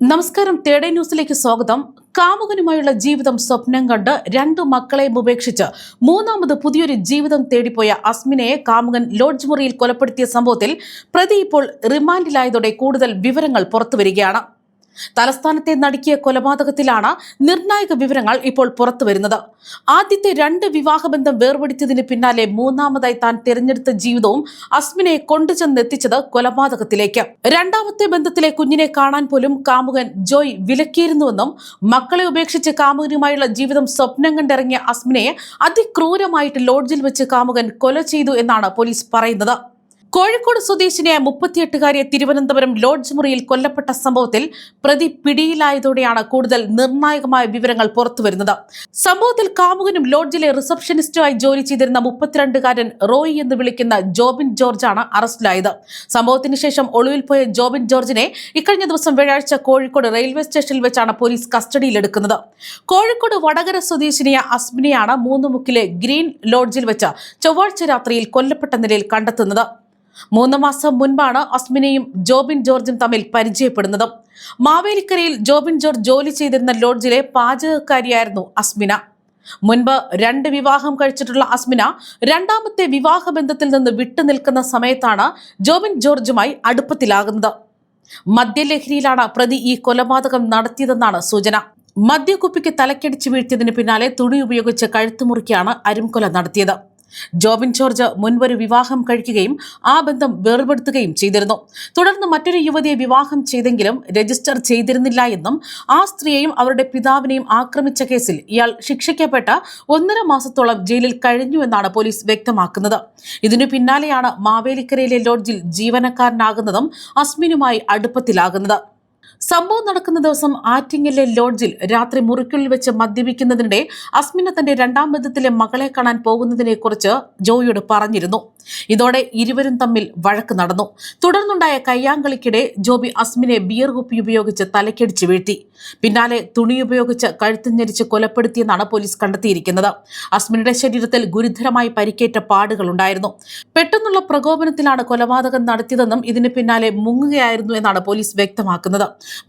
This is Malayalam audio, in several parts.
നമസ്കാരം തേടേ ന്യൂസിലേക്ക് സ്വാഗതം. കാമുകനുമായുള്ള ജീവിതം സ്വപ്നം കണ്ട് രണ്ട് മക്കളെ ഉപേക്ഷിച്ച് മൂന്നാമത് പുതിയൊരു ജീവിതം തേടിപ്പോയ അസ്മിനയെ കാമുകൻ ലോഡ്ജ് മുറിയിൽ കൊലപ്പെടുത്തിയ സംഭവത്തിൽ പ്രതി ഇപ്പോൾ റിമാൻഡിലായതോടെ കൂടുതൽ വിവരങ്ങൾ പുറത്തുവരികയാണ്. തലസ്ഥാനത്തെ നടുക്കിയ കൊലപാതകത്തിലാണ് നിർണായക വിവരങ്ങൾ ഇപ്പോൾ പുറത്തുവരുന്നത് ആദ്യത്തെ രണ്ട് വിവാഹബന്ധം വേർപെടുത്തിയതിന് പിന്നാലെ മൂന്നാമതായി താൻ തിരഞ്ഞെടുത്ത ജീവിതവും അസ്മിനെ കൊണ്ടുചെന്നെത്തിച്ചത് കൊലപാതകത്തിലേക്ക്. രണ്ടാമത്തെ ബന്ധത്തിലെ കുഞ്ഞിനെ കാണാൻ പോലും കാമുകൻ ജോയ് വിലക്കിയിരുന്നുവെന്നും മക്കളെ ഉപേക്ഷിച്ച് കാമുകനുമായുള്ള ജീവിതം സ്വപ്നം കണ്ടിറങ്ങിയ അസ്മിനെ അതിക്രൂരമായിട്ട് ലോഡ്ജിൽ വെച്ച് കാമുകൻ കൊല ചെയ്തു എന്നാണ് പോലീസ് പറയുന്നത്. കോഴിക്കോട് സ്വദേശിനിയായ മുപ്പത്തിയെട്ടുകാരിയെ തിരുവനന്തപുരം ലോഡ്ജ് മുറിയിൽ കൊല്ലപ്പെട്ട സംഭവത്തിൽ പ്രതി പിടിയിലായതോടെയാണ് കൂടുതൽ നിർണായകമായ വിവരങ്ങൾ പുറത്തുവരുന്നത്. സംഭവത്തിൽ കാമുകനും ലോഡ്ജിലെ റിസപ്ഷനിസ്റ്റുമായി ജോലി ചെയ്തിരുന്ന മുപ്പത്തിരണ്ടുകാരൻ റോയി എന്ന് വിളിക്കുന്ന ജോബിൻ ജോർജാണ് അറസ്റ്റിലായത്. സംഭവത്തിന് ശേഷം ഒളിവിൽ പോയ ജോബിൻ ജോർജിനെ ഇക്കഴിഞ്ഞ ദിവസം വ്യാഴാഴ്ച കോഴിക്കോട് റെയിൽവേ സ്റ്റേഷനിൽ വെച്ചാണ് പോലീസ് കസ്റ്റഡിയിലെടുക്കുന്നത്. കോഴിക്കോട് വടകര സ്വദേശിനിയ അസ്മിനെയാണ് മൂന്നുമുക്കിലെ ഗ്രീൻ ലോഡ്ജിൽ വെച്ച് ചൊവ്വാഴ്ച രാത്രിയിൽ കൊല്ലപ്പെട്ട നിലയിൽ കണ്ടെത്തുന്നത്. മൂന്ന് മാസം മുൻപാണ് അസ്മിനയും ജോബിൻ ജോർജും തമ്മിൽ പരിചയപ്പെടുന്നത്. മാവേലിക്കരയിൽ ജോബിൻ ജോർജ് ജോലി ചെയ്തിരുന്ന ലോഡ്ജിലെ പാചകക്കാരിയായിരുന്നു അസ്മിന. മുൻപ് രണ്ട് വിവാഹം കഴിച്ചിട്ടുള്ള അസ്മിന രണ്ടാമത്തെ വിവാഹ ബന്ധത്തിൽ നിന്ന് വിട്ടുനിൽക്കുന്ന സമയത്താണ് ജോബിൻ ജോർജുമായി അടുപ്പത്തിലാകുന്നത്. മദ്യലഹരിയിലാണ് പ്രതി ഈ കൊലപാതകം നടത്തിയതെന്നാണ് സൂചന. മദ്യക്കുപ്പിക്ക് തലക്കടിച്ച് വീഴ്ത്തിയതിന് പിന്നാലെ തുണി ഉപയോഗിച്ച് കഴുത്തുമുറിക്കാണ് അരുംകൊല നടത്തിയത്. ജോബിൻ ജോർജ് മുൻപൊരു വിവാഹം കഴിക്കുകയും ആ ബന്ധം വേർപെടുത്തുകയും ചെയ്തിരുന്നു. തുടർന്ന് മറ്റൊരു യുവതിയെ വിവാഹം ചെയ്തെങ്കിലും രജിസ്റ്റർ ചെയ്തിരുന്നില്ല എന്നും ആ സ്ത്രീയെയും അവരുടെ പിതാവിനെയും ആക്രമിച്ച കേസിൽ ഇയാൾ ശിക്ഷിക്കപ്പെട്ട ഒന്നര മാസത്തോളം ജയിലിൽ കഴിഞ്ഞു എന്നാണ് പോലീസ് വ്യക്തമാക്കുന്നത്. ഇതിനു പിന്നാലെയാണ് മാവേലിക്കരയിലെ ലോഡ്ജിൽ ജീവനക്കാരനാകുന്നതും അസ്മിനുമായി അടുപ്പത്തിലാകുന്നത്. സംഭവം നടക്കുന്ന ദിവസം ആറ്റിങ്ങിലെ ലോഡ്ജിൽ രാത്രി മുറിക്കുള്ളിൽ വെച്ച് മദ്യപിക്കുന്നതിനിടെ അസ്മിന തന്റെ രണ്ടാം ബന്ധത്തിലെ മകളെ കാണാൻ പോകുന്നതിനെ കുറിച്ച് ജോയിയോട് പറഞ്ഞിരുന്നു. ഇതോടെ ഇരുവരും തമ്മിൽ വഴക്ക് നടന്നു. തുടർന്നുണ്ടായ കയ്യാങ്കളിക്കിടെ ജോബി അസ്മിനെ ബിയർ കുപ്പി ഉപയോഗിച്ച് തലക്കടിച്ച് വീഴ്ത്തി. പിന്നാലെ തുണി ഉപയോഗിച്ച് കഴുത്തുഞ്ഞരിച്ച് കൊലപ്പെടുത്തിയെന്നാണ് പോലീസ് കണ്ടെത്തിയിരിക്കുന്നത്. അസ്മിനയുടെ ശരീരത്തിൽ ഗുരുതരമായി പരിക്കേറ്റ പാടുകൾ ഉണ്ടായിരുന്നു. പെട്ടെന്നുള്ള പ്രകോപനത്തിലാണ് കൊലപാതകം നടത്തിയതെന്നും ഇതിന് പിന്നാലെ മുങ്ങുകയായിരുന്നു എന്നാണ് പോലീസ് വ്യക്തമാക്കുന്നത്.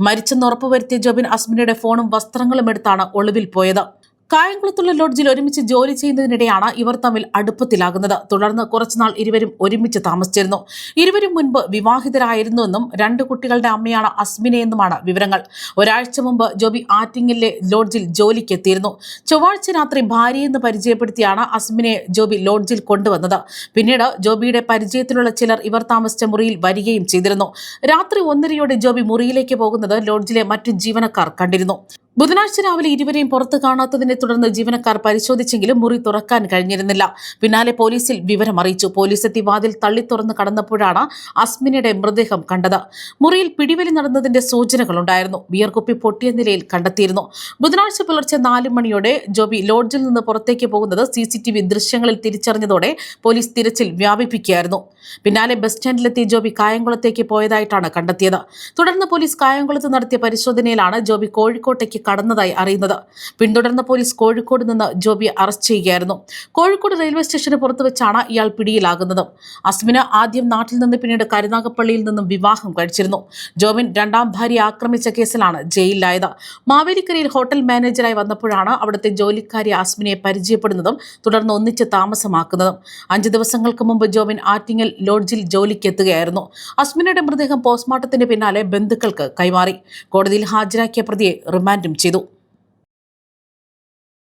മരിച്ചെന്ന് ഉറപ്പുവരുത്തിയ ജോബിൻ അസ്മിനയുടെ ഫോണും വസ്ത്രങ്ങളും എടുത്താണ് ഒളിവിൽ പോയത്. കായംകുളത്തുള്ള ലോഡ്ജിൽ ഒരുമിച്ച് ജോലി ചെയ്യുന്നതിനിടെയാണ് ഇവർ തമ്മിൽ അടുപ്പത്തിലാകുന്നത്. തുടർന്ന് കുറച്ചുനാൾ ഇരുവരും ഒരുമിച്ച് താമസിച്ചിരുന്നു. ഇരുവരും മുൻപ് വിവാഹിതരായിരുന്നുവെന്നും രണ്ട് കുട്ടികളുടെ അമ്മയാണ് അസ്മിനയെന്നുമാണ് വിവരങ്ങൾ. ഒരാഴ്ച മുമ്പ് ജോബി ആറ്റിങ്ങലിലെ ലോഡ്ജിൽ ജോലിക്ക് ജോലിക്കെത്തിയിരുന്നു. ചൊവ്വാഴ്ച രാത്രി ഭാര്യയെന്ന് പരിചയപ്പെടുത്തിയാണ് അസ്മിനെ ജോബി ലോഡ്ജിൽ കൊണ്ടുവന്നത്. പിന്നീട് ജോബിയുടെ പരിചയത്തിലുള്ള ചിലർ ഇവർ താമസിച്ച മുറിയിൽ വരികയും ചെയ്തിരുന്നു. രാത്രി ഒന്നരയോടെ ജോബി മുറിയിലേക്ക് പോകുന്നത് ലോഡ്ജിലെ മറ്റു ജീവനക്കാർ കണ്ടിരുന്നു. ബുധനാഴ്ച രാവിലെ ഇരുവരെയും പുറത്ത് കാണാത്തതിനെ തുടർന്ന് ജീവനക്കാർ പരിശോധിച്ചെങ്കിലും മുറി തുറക്കാൻ കഴിഞ്ഞിരുന്നില്ല. പിന്നാലെ പോലീസിൽ വിവരം അറിയിച്ചു. പോലീസ് എത്തി വാതിൽ തള്ളി തുറന്ന് കടന്നപ്പോഴാണ് അസ്മിനയുടെ മൃതദേഹം കണ്ടത്. മുറിയിൽ പിടിവലി നടന്നതിന്റെ സൂചനകളുണ്ടായിരുന്നു. ബിയർ കുപ്പി പൊട്ടിയ നിലയിൽ കണ്ടെത്തിയിരുന്നു. ബുധനാഴ്ച പുലർച്ചെ നാല് മണിയോടെ ജോബി ലോഡ്ജിൽ നിന്ന് പുറത്തേക്ക് പോകുന്നത് സി സി ടി വി ദൃശ്യങ്ങളിൽ തിരിച്ചറിഞ്ഞതോടെ പോലീസ് തിരച്ചിൽ വ്യാപിപ്പിക്കുകയായിരുന്നു. പിന്നാലെ ബസ് സ്റ്റാൻഡിലെത്തി ജോബി കായംകുളത്തേക്ക് പോയതായിട്ടാണ് കണ്ടെത്തിയത്. തുടർന്ന് പോലീസ് കായംകുളത്ത് നടത്തിയ പരിശോധനയിലാണ് ജോബി കോഴിക്കോട്ടേക്ക് കടന്നതായി അറിയുന്നത്. പിന്തുടർന്ന പോലീസ് കോഴിക്കോട് നിന്ന് ജോബിയെ അറസ്റ്റ് ചെയ്യുകയായിരുന്നു. കോഴിക്കോട് റെയിൽവേ സ്റ്റേഷന് പുറത്ത് വെച്ചാണ് ഇയാൾ പിടിയിലാകുന്നത്. അസ്മിന ആദ്യം നാട്ടിൽ നിന്ന് പിന്നീട് കരുനാഗപ്പള്ളിയിൽ നിന്നും വിവാഹം കഴിച്ചിരുന്നു. ജോബിൻ രണ്ടാം ഭാര്യ ആക്രമിച്ച കേസിലാണ് ജയിലിലായത്. മാവേലിക്കരയിൽ ഹോട്ടൽ മാനേജറായി വന്നപ്പോഴാണ് അവിടുത്തെ ജോലിക്കാരി അസ്മിനെ പരിചയപ്പെടുന്നതും തുടർന്ന് ഒന്നിച്ച് താമസമാക്കുന്നതും. അഞ്ച് ദിവസങ്ങൾക്ക് മുമ്പ് ജോബിൻ ആറ്റിങ്ങൽ ലോഡ്ജിൽ ജോലിക്കെത്തുകയായിരുന്നു. അസ്മിനയുടെ മൃതദേഹം പോസ്റ്റ്മോർട്ടത്തിന് പിന്നാലെ ബന്ധുക്കൾക്ക് കൈമാറി. കോടതിയിൽ ഹാജരാക്കിയ പ്രതിയെ റിമാൻഡും ചെയ്തു.